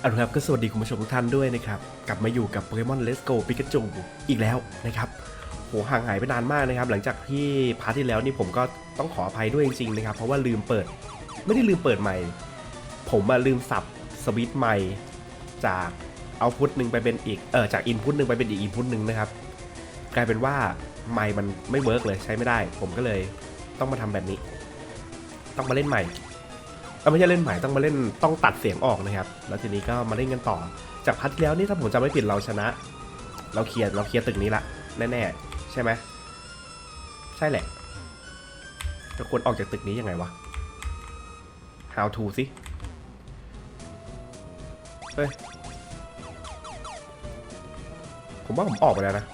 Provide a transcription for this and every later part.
เอาละครับก็สวัสดีคุณผู้ชมทุกท่านด้วยนะครับกลับมาอยู่กับโปเกมอน Let's Go ปิกาจูอีกแล้วนะครับโหห่างหายไปนานมากนะครับ หลังจากที่พาร์ทที่แล้วนี่ผมก็ต้องขออภัยด้วยจริงๆนะครับ เพราะว่าลืมเปิด ไม่ได้ลืมเปิดใหม่ ผมมาลืมสับสวิตใหม่จากเอาพุทหนึ่งไปเป็นอีกเออจากอินพุตหนึ่งไปเป็นอีกอินพุตหนึ่งนะครับ กลายเป็นว่าไมค์มันไม่เวิร์กเลยใช้ไม่ได้ ผมก็เลยต้องมาทำแบบนี้ ต้องมาเล่นใหม่ เอ้าไม่ใช่เล่นใหม่ต้องมาเล่นต้องตัดเสียงออกนะครับ แล้วทีนี้ก็มาเล่นกันต่อ จากพัทที่แล้วนี่ถ้าผมจำไม่ผิดเราชนะ เราเคลียร์เราเคลียร์ตึกนี้ละแน่ๆใช่ไหมใช่แหละจะควรออกจากตึกนี้ยังไงวะ how to สิเฮ้ยผมว่าผมออกไปแล้วนะ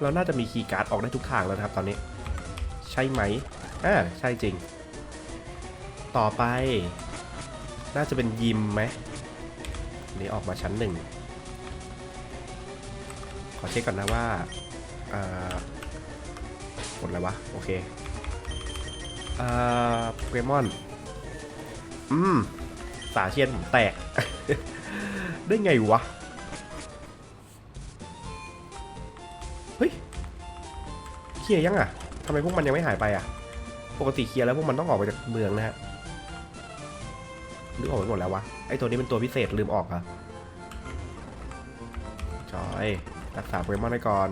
เราน่าจะมีคีย์การ์ดออกได้ทุกทางแล้วนะครับตอนนี้ ใช่ไหมอ่าใช่จริง ต่อไป น่าจะเป็นยิมไหมนี่ออกมาชั้นหนึ่ง ขอเช็คก่อนนะว่าอ่ากดอะไรวะ โอเคอ่าโปเกมอน อืม สาเชียนผมแตก ได้ไงวะ เฮ้ย เคลียร์ยังอะทำไมพวกมันยังไม่หายไปอะ ปกติเคลียร์แล้วพวกมันต้องออกไปจากเมืองนะฮะ หรือออกไปหมดแล้ววะ ไอตัวนี้เป็นตัวพิเศษลืมออกเหรอะจอย รักษาโปเกมอนไว้ก่อน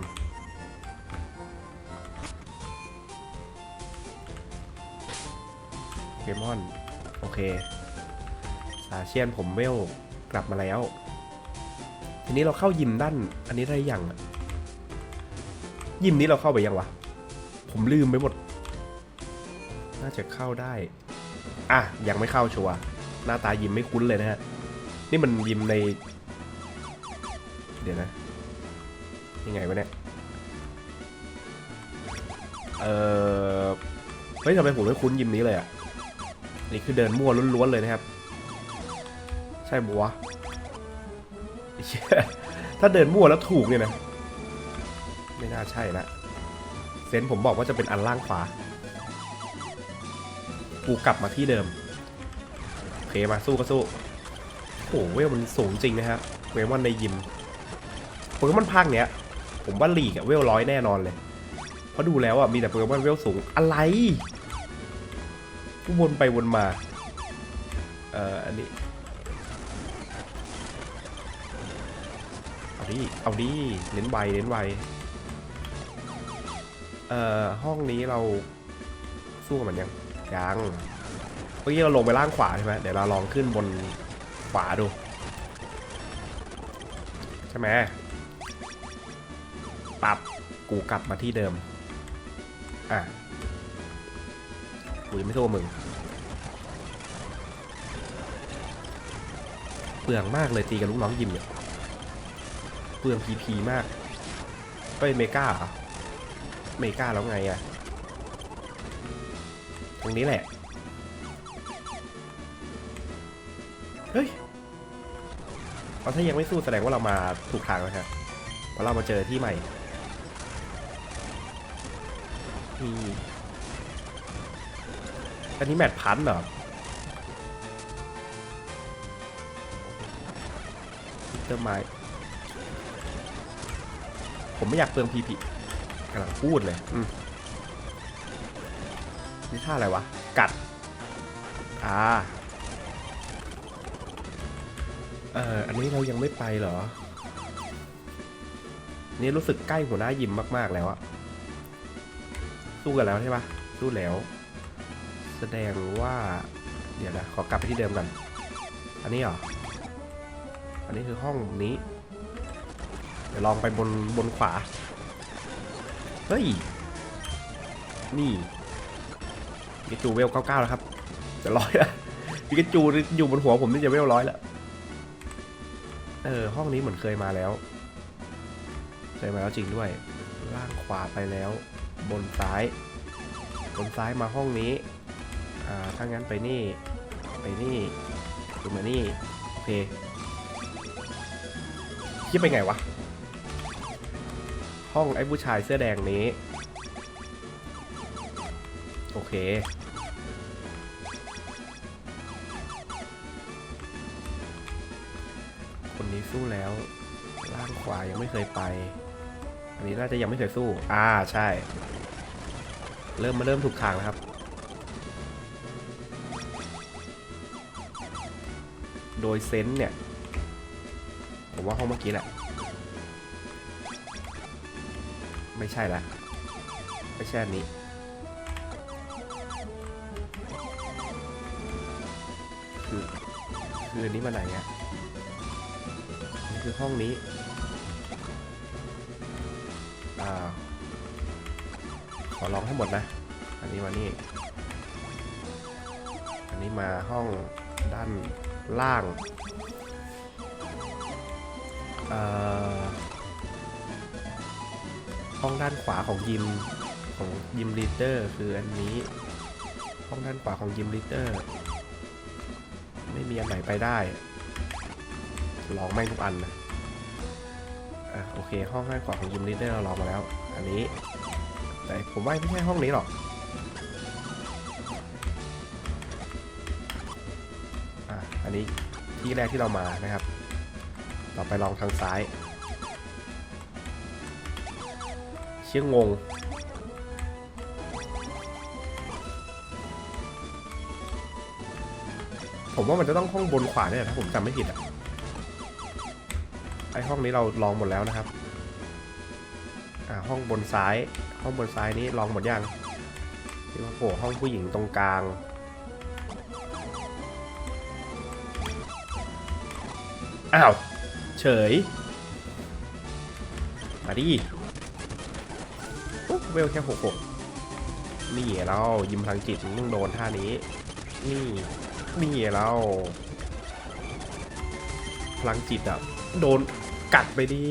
โปเกมอน โอเค สาเชียนผมเวลกลับมาแล้ว ทีนี้เราเข้ายิมด้านอันนี้ได้ยังอะยิมนี้เราเข้าไปยังวะ ผมลืมไปหมด น่าจะเข้าได้ อะ ยังไม่เข้าชัวร์ หน้าตายิมไม่คุ้นเลยนะฮะ นี่มันยิมใน เดี๋ยวนะ ยังไงวะเนี่ย เออเฮ้ยทำไมผมไม่คุ้นยิมนี้เลยอะ นี่คือเดินมั่วล้วนๆเลยนะครับ ใช่บัวถ้าเดินมั่วแล้วถูกเนี่ยนะ ไม่น่าใช่ละเซนผมบอกว่าจะเป็นอันล่างขวา กูกลับมาที่เดิม เคมาสู้ก็สู้โอ้โหเวลมันสูงจริงนะครับเวลมันในยิมโปเกมอนภาคเนี้ย ผมว่าลีกอะเวลร้อยแน่นอนเลย เพราะดูแล้วอะมีแต่โปเกมอนเวลสูงอะไรกูวนไปวนมา เอ่ออันนี้ เอาดิ เอาดิ เน้นไว เน้นไว เอ่อ ห้องนี้เราสู้กับมันยัง ยัง มื่อกี้เราลงไปล่างขวาใช่ไหมเดี๋ยวเราลองขึ้นบนขวาดู ใช่ไหมปรับกูกลับมาที่เดิม อะกูยังไม่โทษมึง เปลืองมากเลยตีกับลูกน้องยิมเนี่ยเปลืองพีพีมาก ไปเมกาเหรอเมกาแล้วไงอะตรงนี้แหละ เฮ้ยเอาถ้ายังไม่สู้แสดงว่าเรามาถูกทางแล้วครับเพราะเรามาเจอที่ใหม่นี่อันนี้แมตช์พันเหรอเติมไม้ผมไม่อยากเปลืองพีพีกำลังพูดเลยอืมนี่ท่าอะไรวะ กัด อ่าเอออันนี้เรายังไม่ไปเหรอ นี่รู้สึกใกล้หัวหน้ายิมมาก ๆ แล้วอะสู้กันแล้วใช่ปะสู้แล้ว แสดงว่า เดี๋ยวนะขอกลับไปที่เดิมกัน อันนี้เหรอ อันนี้คือห้องนี้ เดี๋ยวลองไปบนบนขวา เฮ้ย นี่ปิกจูเวล99แล้วครับ จะร้อยล้วปิกาจูอยู่บนหัวผมนี่จะเวลร้อยแล้ว เออ ห้องนี้เหมือนเคยมาแล้ว เคยมาแล้วจริงด้วย ล่างขวาไปแล้ว บนซ้าย บนซ้ายมาห้องนี้ อ่า ถ้างั้นไปนี่ ไปนี่คือมานี่ โอเคคิดไปไงวะ ห้องไอ้ผู้ชายเสื้อแดงนี้ โอเค สู้แล้ว ล่างขวายังไม่เคยไป อันนี้น่าจะยังไม่เคยสู้ อ่าใช่ เริ่มมาเริ่มถูกทางแล้วครับ โดยเซนส์เนี่ย ผมว่าห้องเมื่อกี้แหละ ไม่ใช่ละไม่ใช่อันนี้คือคืออันนี้มาไหนอะนี่ คือห้องนี้อขอลองให้หมดนะ อันนี้มานี่ อันนี้มาห้องด้านล่างห้องด้านขวาของยิมของยิมลีเดอร์คืออันนี้ ห้องด้านขวาของยิมลีเดอร์ ไม่มีอันไหนไปได้ ลองแม่งทุกอันนะอะโอเค ห้องด้านขวาของยิมลีดเดอร์เราลองมาแล้ว อันนี้แต่ผมว่าไม่ใช่ห้องนี้หรอกอะอันนี้ที่แรกที่เรามานะครับ เราไปลองทางซ้าย เชี่ยงงผมว่ามันจะต้องห้องบนขวาเนี่ยถ้าผมจำไม่ผิดอะ ไอห้องนี้เราลองหมดแล้วนะครับอ่าห้องบนซ้าย ห้องบนซ้ายนี้ลองหมดยังที่ว่าโผล่ห้องผู้หญิงตรงกลาง อ้าว เฉย มาดิอุ๊ยเวลแค่หกหกนี่เรายิมพลังจิตมึงโดนท่านี้ นี่ นี่เราพลังจิตอะโดน กัดไปดิ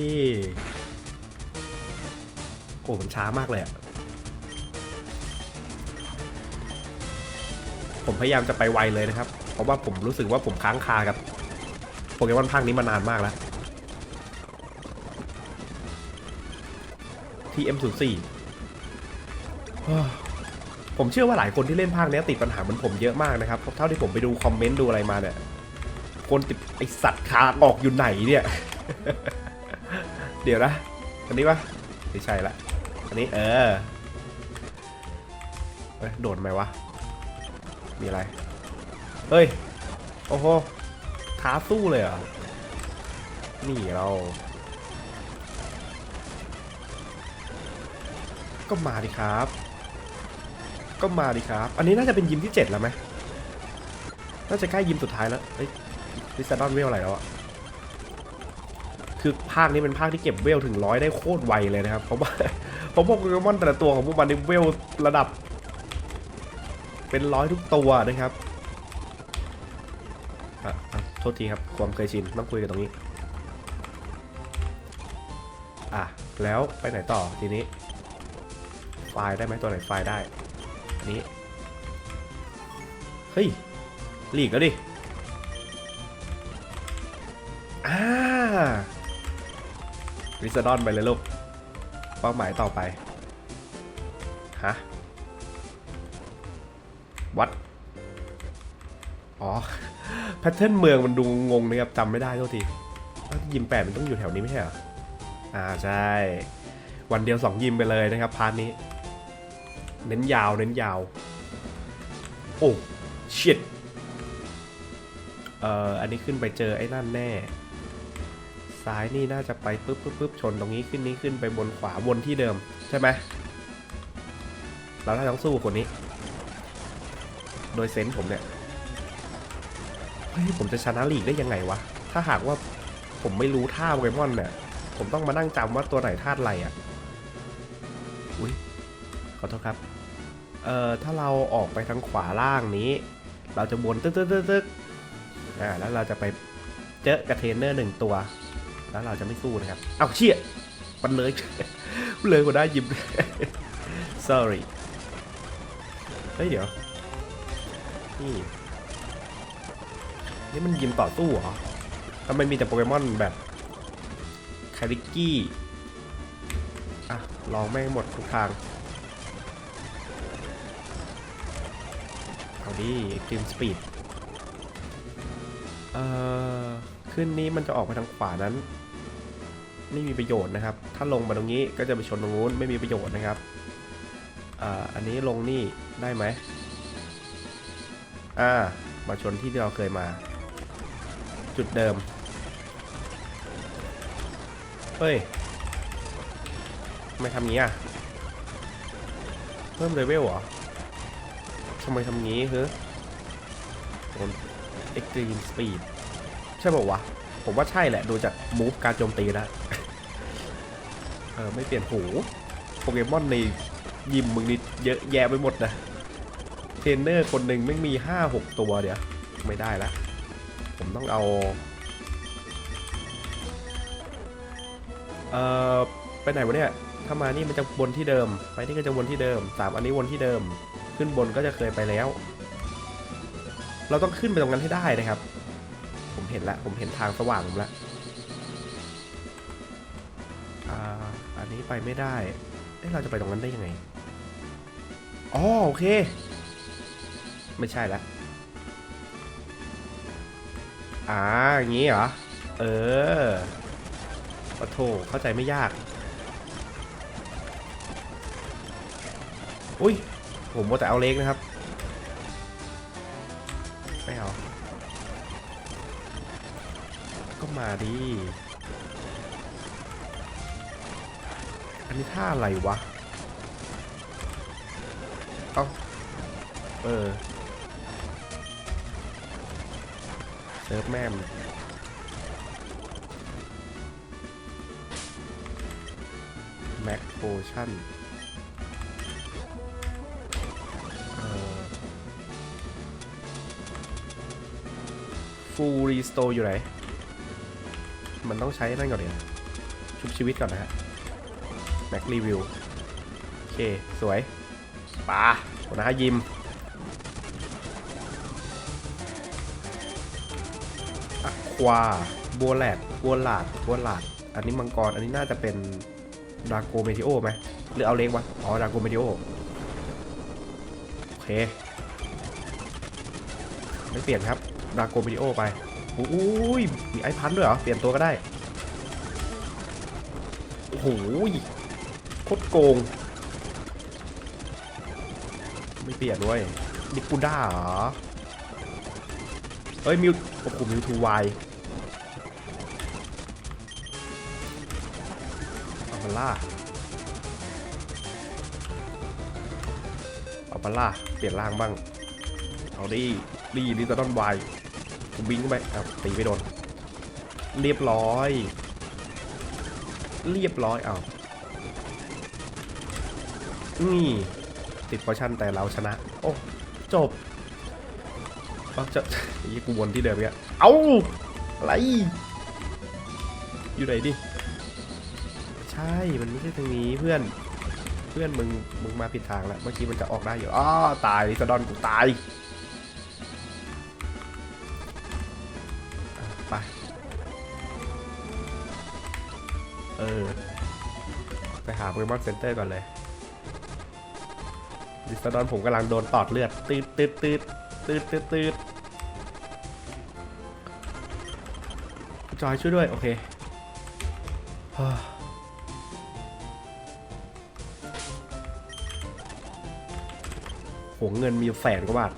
โอ้มันช้ามากเลยอะผมพยายามจะไปไวเลยนะครับ เพราะว่าผมรู้สึกว่าผมค้างคากับโปเกมอนภาคนี้มานานมากแล้ว TM04 ผมเชื่อว่าหลายคนที่เล่นภาคนี้ติดปัญหาเหมือนผมเยอะมากนะครับเพราะเท่าที่ผมไปดูคอมเมนต์ดูอะไรมาเนี่ย คนติดไอสัตว์คาออกอยู่ไหนเนี่ย เดี๋ยวนะ อันนี้ปะไม่ใช่ละ อันนี้เออเฮ้ยโดนไหมวะ มีอะไร เฮ้ย โอ้โหท้าสู้เลยเหรอ นี่เรา ก็มาดิครับ ก็มาดิครับ อันนี้น่าจะเป็นยิมที่ 7 แล้วไหมน่าจะใกล้ยิมสุดท้ายแล้วเฮ้ยลิซาดอนเวลอะไรแล้วอะ คือภาคนี้เป็นภาคที่เก็บเวลถึงร้อยได้โคตรไวเลยนะครับ เพราะว่าเพราะพวกโปเกมอนแต่ละตัวของพวกมันนี่เวลระดับ เป็นร้อยทุกตัวนะครับอะอะโทษทีครับความเคยชินต้องคุยกันตรงนี้ อะ แล้วไปไหนต่อทีนี้ ไฟล์ได้ไหมตัวไหนไฟล์ได้ อันนี้ เฮ้ยหลีกแล้วดิอ่า วิสดอนไปเลยลูก เป้าหมายต่อไป ฮะ วัด อ๋อ แพทเทิร์นเมืองมันดูงงนะครับจำไม่ได้โทษทียิมแปดมันต้องอยู่แถวนี้ไม่ใช่เหรอ อ่าใช่ วันเดียวสองยิมไปเลยนะครับพาร์ทนี้ เน้นยาวเน้นยาว โอ้ชิตเอ่ออันนี้ขึ้นไปเจอไอ้นั่นแน่ ซ้ายนี่น่าจะไปปุ๊บปุ๊บปุ๊บชนตรงนี้ขึ้นนี้ขึ้นไปบนขวาวนที่เดิม ใช่ไหมเราถ้าต้องสู้กับคนนี้ โดยเซนส์ผมเนี่ยเฮ้ยผมจะชนะลีกได้ยังไงวะ ถ้าหากว่าผมไม่รู้ท่าโปเกมอนเนี่ย ผมต้องมานั่งจำว่าตัวไหนธาตุอะไรอะ อุ้ยขอโทษครับ เอ่อ ถ้าเราออกไปทางขวาล่างนี้ เราจะวนตึ๊กตึ๊กตึ๊กตึ๊กอ่า แล้วเราจะไปเจอกระเทนเนอร์หนึ่งตัว แล้วเราจะไม่สู้นะครับ เอาเชี่ยมันเลยเลยกว่าได้ยิม sorry เฮ้ยเดี๋ยวนี่นี่มันยิมต่อสู้เหรอทำไมมีแต่โปเกมอนแบบคาริกี้อะลองแม่งหมดทุกทาง เอาดิกิมสปีด เอ่อ ขึ้นนี้มันจะออกไปทางขวานั้น ไม่มีประโยชน์นะครับ ถ้าลงมาตรงนี้ก็จะไปชนตรงนู้นไม่มีประโยชน์นะครับอ่าอันนี้ลงนี่ได้ไหมอ่ามาชนที่เราเคยมา จุดเดิม เฮ้ยไม่ทำงี้อะ เพิ่มเลเวลเหรอทำไมทำงี้เฮ้ยโดน Extreme Speed ใช่ป่าวะ ผมว่าใช่แหละ ดูจากมูฟการโจมตีแล้ว เออไม่เปลี่ยนหูโปเกมอนในยิมมึงนี่เยอะแยะไปหมดนะเทรนเนอร์คนหนึ่งไม่มี 5-6 ตัวเดี๋ยว ไม่ได้ละผมต้องเอา เอ่อ ไปไหนวะเนี่ย ถ้ามานี่มันจะวนที่เดิม ไปนี่ก็จะวนที่เดิมสามอันนี้วนที่เดิม ขึ้นบนก็จะเคยไปแล้ว เราต้องขึ้นไปตรงนั้นให้ได้นะครับ ผมเห็นล้วผมเห็นทางสว่างผมล้ว อันนี้ไปไม่ได้ เอ๊ะเราจะไปตรงนั้นได้ยังไง อ๋อโอเค ไม่ใช่ละอ่าอย่างนี้เหรอ เออปะโถเข้าใจไม่ยาก อุ้ย ผมว่าแต่เอาเล็กนะครับ ไม่เอา ก็มาดิ นนี้ท่าอะไรวะ เอ้า เออ เซิร์ฟแม่มแม็กโพชั่นฟูลรีสโตอยู่ไหน มันต้องใช้นั่นก่อนเนี่ยชุบชีวิตก่อนนะฮะ ม็กรีวิวโอเค สวยป่าหัวหน้ายิมอะควาบัวแลดบัวหลาดบัวหลาด อันนี้มังกร อันนี้น่าจะเป็นดราโกเมทิโอไหมหรือเอาเล็กวะ อ๋อดราโกเมทิโอ โอเค ไม่เปลี่ยนครับดราโกวิดีโอไปอุ้ย มีไอพันด้วยเหรอ เปลี่ยนตัวก็ได้ โอ้โห โคตรโกง ไม่เปลี่ยนด้วยดิปูด้าเหรอเฮ้ยมิวโอ้โหมิวทูไวเอาปลาล่าเอาปลาล่าเปลี่ยนร่างบ้าง เอาดิดีลิตเติ้ลไวผมวิ่งเข้าไปเอาตีไม่โดน เรียบร้อย เรียบร้อยเอา นี่ติดพอชั่นแต่เราชนะ โอ้ จบเอาจะยี่กูวนที่เดิมเนี่ยเอาอะไร อยู่ไหนดิ ใช่ มันไม่ใช่ทางนี้เพื่อน เพื่อนมึง มึงมาผิดทางแล้ว เมื่อกี้มันจะออกได้อยู่อ้อตายลิซาดอนกูตาย ไป เออ ไปหาโปเกมอนเซ็นเตอร์ก่อนเลย ดิสตาดอนผมกำลังโดนตอดเลือดตืดตืดตืดตืดตืดตืดจอยช่วยด้วย โอเคฮ่าโหเงินมีแสนกว่าบาท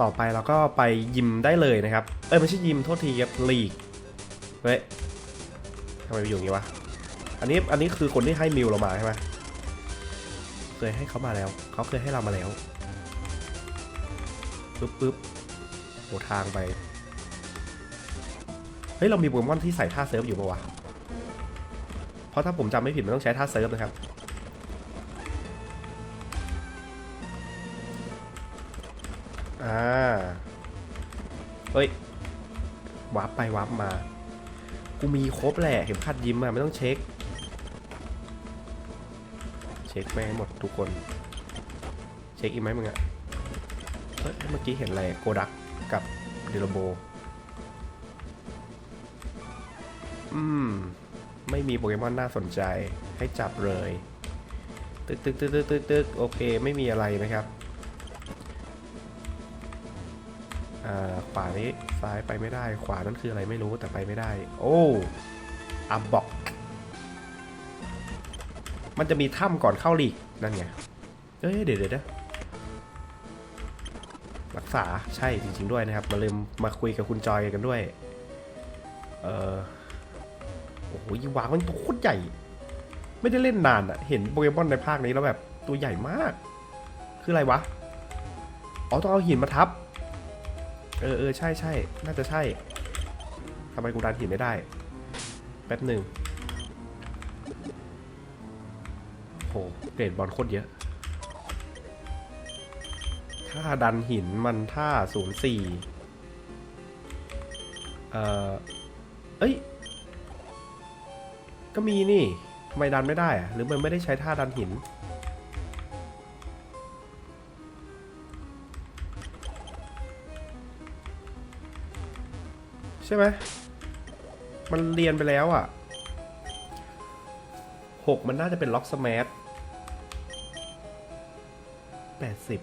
ต่อไปเราก็ไปยิมได้เลยนะครับ เอ้ยไม่ใช่ยิมโทษทีครับลีก เฮ้ยทำไมไปอยู่อย่างนี้วะ อันนี้อันนี้คือคนที่ให้มิวเรามาใช่ไหม เคยให้เขามาแล้ว เขาเคยให้เรามาแล้วปึ๊บปึ๊บโหทางไป เฮ้ย เรามีโปเกมอนที่ใส่ท่าเซิร์ฟอยู่ปะวะ เพราะถ้าผมจำไม่ผิดมันต้องใช้ท่าเซิร์ฟนะครับ อ่า เฮ้ย วาร์ปไปวาร์ปมา กูมีครบแหละเข็มขัดยิ้มอะไม่ต้องเช็ค ช็คแม่งให้หมดทุกคน เช็คอีกไหมมึงอะเฮ้ยเมื่อกี้เห็นอะไรโกดักกับเดลโบ อืม ไม่มีโปเกมอนน่าสนใจให้จับเลย ตึกตึกตึกตึกตึกตึกโอเค ไม่มีอะไรนะครับออ่า ขวานี้ซ้ายไปไม่ได้ ขวานั่นคืออะไรไม่รู้แต่ไปไม่ได้ โอ้อับบอก มันจะมีถ้ำก่อนเข้าลีกนั่นไงเอ้ยเดี๋ยวเดี๋ยวรักษาใช่จริง ๆด้วยนะครับ มาลืมมาคุยกับคุณจอยกันด้วย เออโอ้โหยีวางมันตัวโคตรใหญ่ ไม่ได้เล่นนานอะเห็นโปเกมอนในภาคนี้แล้วแบบตัวใหญ่มาก คืออะไรวะ อ๋อต้องเอาหินมาทับ เออเออใช่ใช่น่าจะใช่ทำไมกูดันหินไม่ได้ แป๊บหนึ่ง เกรดบอลโคตรเยอะ ถ้าดันหินมันท่าศูนย์สี่เอ่อ เอ้ย ก็มีนี่ทำไมดันไม่ได้อะหรือมันไม่ได้ใช้ท่าดันหิน ใช่ไหมมันเรียนไปแล้วอะหกมันน่าจะเป็นล็อกสแมทแสิบ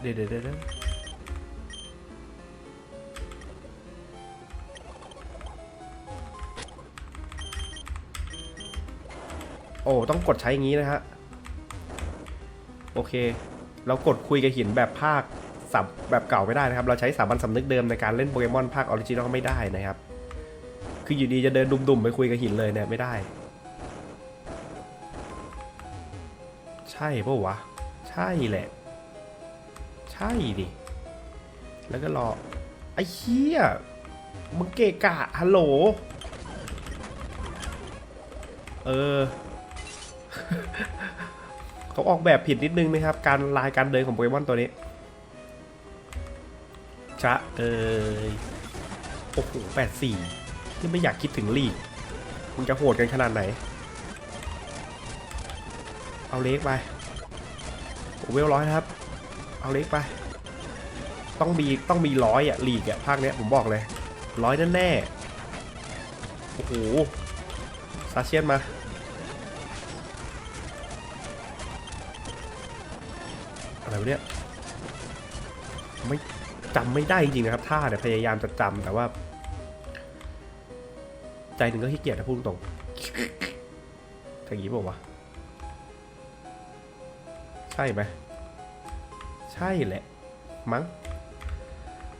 เดี๋ยวเดี๋ยวเดี๋ยวโอ้ต้องกดใช้อย่างนี้นะฮะ โอเค เรากดคุยกับหินแบบภาคสับแบบเก่าไม่ได้นะครับ เราใช้สามัญสำนึกเดิมในการเล่นโปเกมอนภาคออริจินอลไม่ได้นะครับ คืออยู่ดีจะเดินดุมๆไปคุยกับหินเลยเนี่ยไม่ได้ ใช่ปะวะ ใช่แหละ ใช่ดิ แล้วก็รอ ไอ้เหี้ย มึงเกะกะ ฮัลโหล เออ เขาออกแบบผิดนิดนึงนะครับ การลายการเดินของโปเกมอนตัวนี้ชะเอยโอ้โหแปดสี่ นี่ไม่อยากคิดถึงลีกมึงจะโหดกันขนาดไหน เอาเล็กไปโอเวลร้อยนะครับ เอาเล็กไป ต้องมีต้องมีร้อยอะลีกอะภาคเนี้ยผมบอกเลยร้อยแน่ๆโอ้โหซาเชียนมาอะไรวะเนี่ยไม่จำไม่ได้จริงนะครับท่าเนี่ยพยายามจะจำแต่ว่า ใจหนึ่งก็ขี้เกียจนะพูดตรงๆอย่างนี้บอกว่าใช่ไหมใช่แหละ มั้ง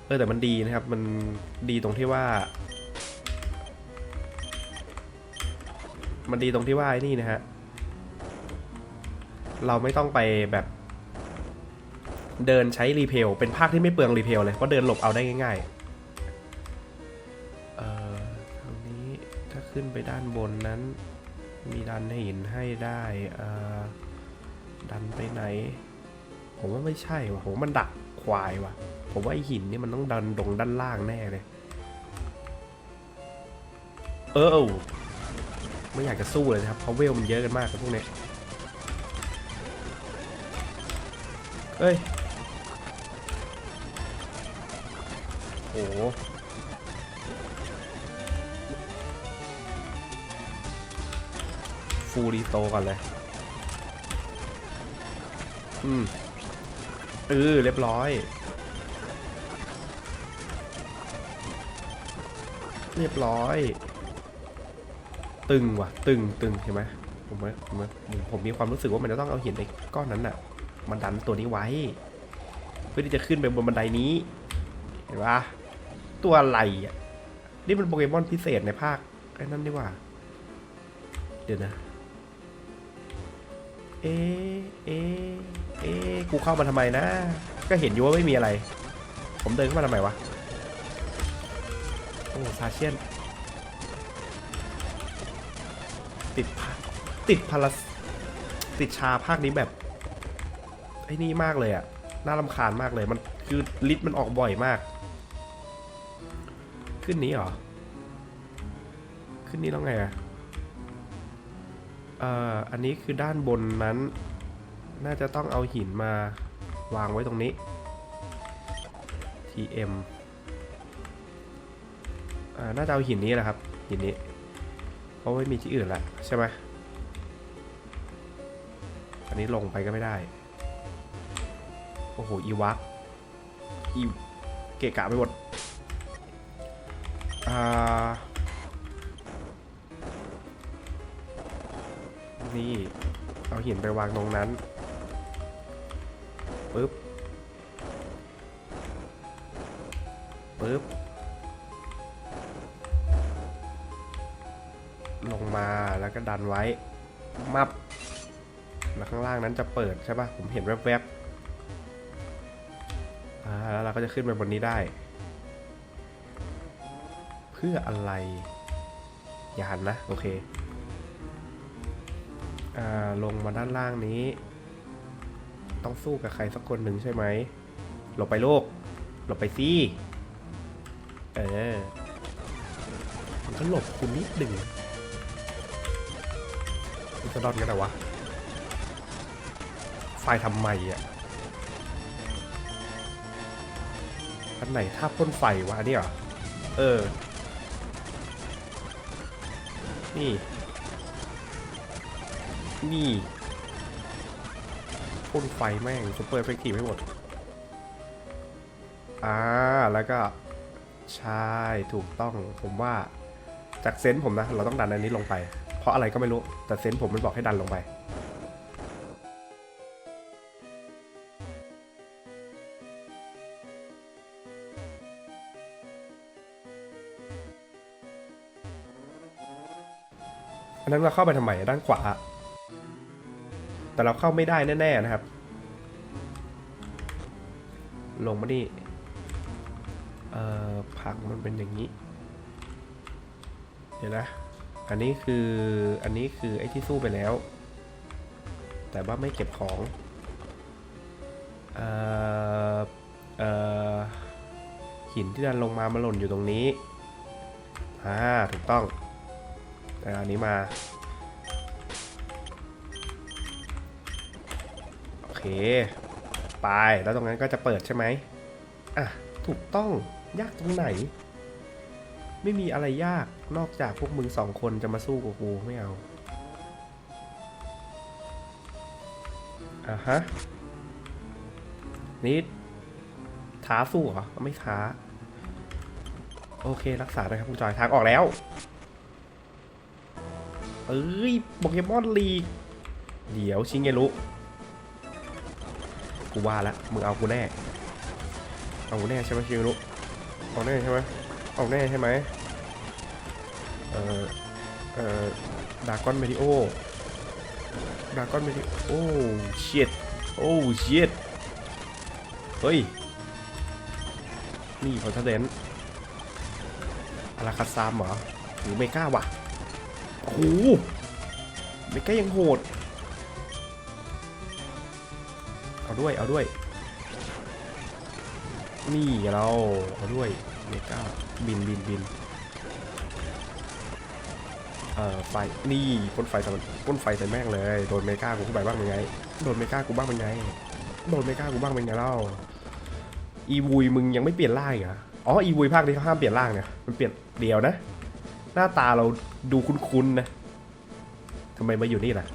เออแต่มันดีนะครับ มันดีตรงที่ว่า มันดีตรงที่ว่าไอ้นี่นะฮะเราไม่ต้องไปแบบเดินใช้รีเพลเป็นภาคที่ไม่เปลืองรีเพลเลยเพราะเดินหลบเอาได้ง่ายๆ ขึ้นไปด้านบนนั้น มีดันหินให้ได้ดันไปไหน ผมว่าไม่ใช่ว่ะผมมันดักควายว่ะ ผมว่าไอหินนี่มันต้องดันลงด้านล่างแน่เลย เออไม่อยากจะสู้เลยนะครับเพราะเวลมันเยอะกันมากกับพวกเนี้ยเอ้ยโอ้ ฟูรีโตก่อนเลย อืมเออเรียบร้อย เรียบร้อย ตึงว่ะ ตึงตึงเห็นไหมผมว่าผมว่าผมมีความรู้สึกว่ามันจะต้องเอาหินในก้อนนั้นน่ะมันดันตัวนี้ไว้ เพื่อที่จะขึ้นไปบนบันไดนี้ เห็นปะตัวอะไรอะ นี่มันโปเกมอนพิเศษในภาคไอ้นั่นดีกว่า เดี๋ยวนะ เอะเอะเอะกูเข้ามาทำไมนะ ก็เห็นอยู่ว่าไม่มีอะไร ผมเดินเข้ามาทำไมวะ โอ้ซาเชียน ติดพาติดพาราติดชาภาคนี้แบบไอ้นี่มากเลยอะน่ารำคาญมากเลย มันคือลิตมันออกบ่อยมาก ขึ้นนี้เหรอ ขึ้นนี้แล้วไงอะ เอ่ออันนี้คือด้านบนนั้น น่าจะต้องเอาหินมาวางไว้ตรงนี้ TM อ่าน่าจะเอาหินนี้แหละครับ หินนี้ เพราะไม่มีที่อื่นละใช่ไหมอันนี้ลงไปก็ไม่ได้ โอ้โห อีวักอีเกะกะไปหมด อ่า นี่เอาหินไปวางตรงนั้นปึ๊บปึ๊บลงมาแล้วก็ดันไว้ มับ แล้วข้างล่างนั้นจะเปิดใช่ปะผมเห็นแวบๆอ่าแล้วเราก็จะขึ้นไปบนนี้ได้ เพื่ออะไร อย่าหันนะ โอเค ลงมาด้านล่างนี้ ต้องสู้กับใครสักคนหนึ่งใช่ไหมหลบไปโลกหลบไปสิเออมันก็หลบคุณนิดหนึ่งมันจะรอดกันเหรอวะไฟทำไมอะอันไหนถ้าพ่นไฟวะอันนี้เหรอเออ นี่ นี่พ่นไฟแม่งซุปเปอร์เอฟเฟกตีฟให้หมด อ่า แล้วก็ ใช่ ถูกต้อง ผมว่า จากเซนส์ผมนะ เราต้องดันอันนี้ลงไป เพราะอะไรก็ไม่รู้ แต่เซนส์ผมมันบอกให้ดันลงไปอันนั้นเราเข้าไปทำไมด้านขวา แต่เราเข้าไม่ได้แน่ๆนะครับ ลงมานี่เอ่อผักมันเป็นอย่างนี้ เดี๋ยวนะ อันนี้คืออันนี้คือไอ้ที่สู้ไปแล้ว แต่ว่าไม่เก็บของเอ่อเอ่อหินที่ดันลงมามาหล่นอยู่ตรงนี้อ่าถูกต้องแต่อันนี้มา เค ไป แล้วตรงนั้นก็จะเปิดใช่ไหมอะ ถูกต้อง ยากตรงไหน ไม่มีอะไรยาก นอกจากพวกมึงสองคนจะมาสู้กับกูไม่เอา อะฮะ นี่ท้าสู้เหรอ ไม่ท้า โอเค รักษานะครับคุณจอย ทางออกแล้ว เอ้ยโปเกมอนลีก เดี๋ยวชิงเงรุ กูว่าแล้วมึงเอากูแน่ เอากูแน่ใช่ไหมชิงเงรุเอาแน่ใช่ไหมเอาแน่ใช่ไหมเอ่อเออดากอนเมดิโอดากอนเมดิโอ้ชิตโอ้เชิตเฮ้ย นี่คอนเทนต์อาราคาซามเหรอหรือเมกาวะโอ้โหเมกายังโหด ด้วย เอาด้วย นี่เรา เอาด้วยเมกาบินบินบินเอ่อไฟ นี่พ่นไฟแต่พ่นไฟใส่แม่งเลย โดนเมกากูเข้าไปบ้างเป็นไง โดนเมกากูบ้างเป็นไง โดนเมกากูบ้างเป็นไงเล่า อีวุยมึงยังไม่เปลี่ยนร่างเหรอ อ๋อ อีวุยภาคนี้เขาห้ามเปลี่ยนร่างเนี่ย มันเปลี่ยนเดียวนะ หน้าตาเราดูคุ้นๆนะทำไมมาอยู่นี่ล่ะช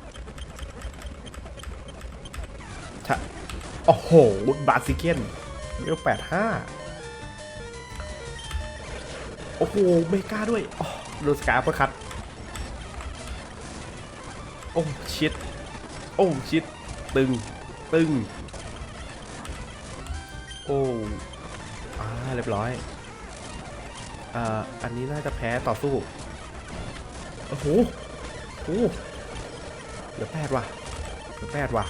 ะ โอ้โห บาซิเกนเวลแปดห้าโอ้โห เมกาด้วยอ๋อโดนสกาเปอร์คัตโอ้ ชิด โอ้ ชิด ตึง ตึง โอ้อ่าเรียบร้อย อ่า อันนี้น่าจะแพ้ต่อสู้ โอ้โหโอ้เหลือแปดว่ะเหลือแปดว่ะ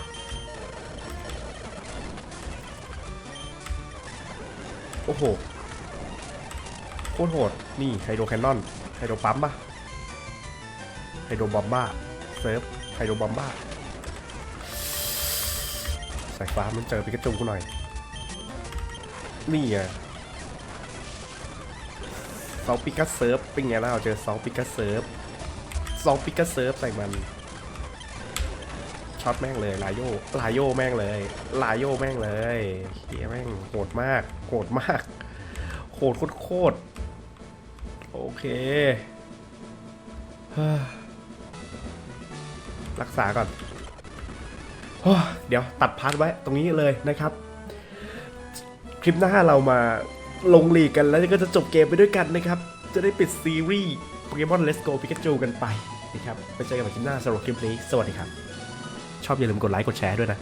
โอ้โห โคตรโหด นี่ไฮโดรแคนนอน ไฮโดรปั๊มปะไฮโดรบอมบ้า เซิร์ฟ ไฮโดรบอมบ้า สายฟ้ามันเจอปิกาจูกูหน่อย นี่ไงซอลปิกาเซิร์ฟ เป็นไงล่ะเราเจอซอลปิกาเซิร์ฟซอลปิกาเซิร์ฟใส่มัน ช็อตแม่งเลย ลายโยลายโยแม่งเลย ลายโยแม่งเลยเฮียแม่งโหดมากโหดมากโหดโคตรโอเครักษาก่อนเดี๋ยวตัดพาร์ทไว้ตรงนี้เลยนะครับ คลิปหน้าเรามาลงลีกกันแล้วก็จะจบเกมไปด้วยกันนะครับ จะได้ปิดซีรีส์โปเกมอน Let's Go Pikachu กันไปนะครับไปเจอกันใหม่คลิปหน้าสำหรับคลิปนี้ สวัสดีครับ ชอบอย่าลืมกดไลค์กดแชร์ด้วยนะ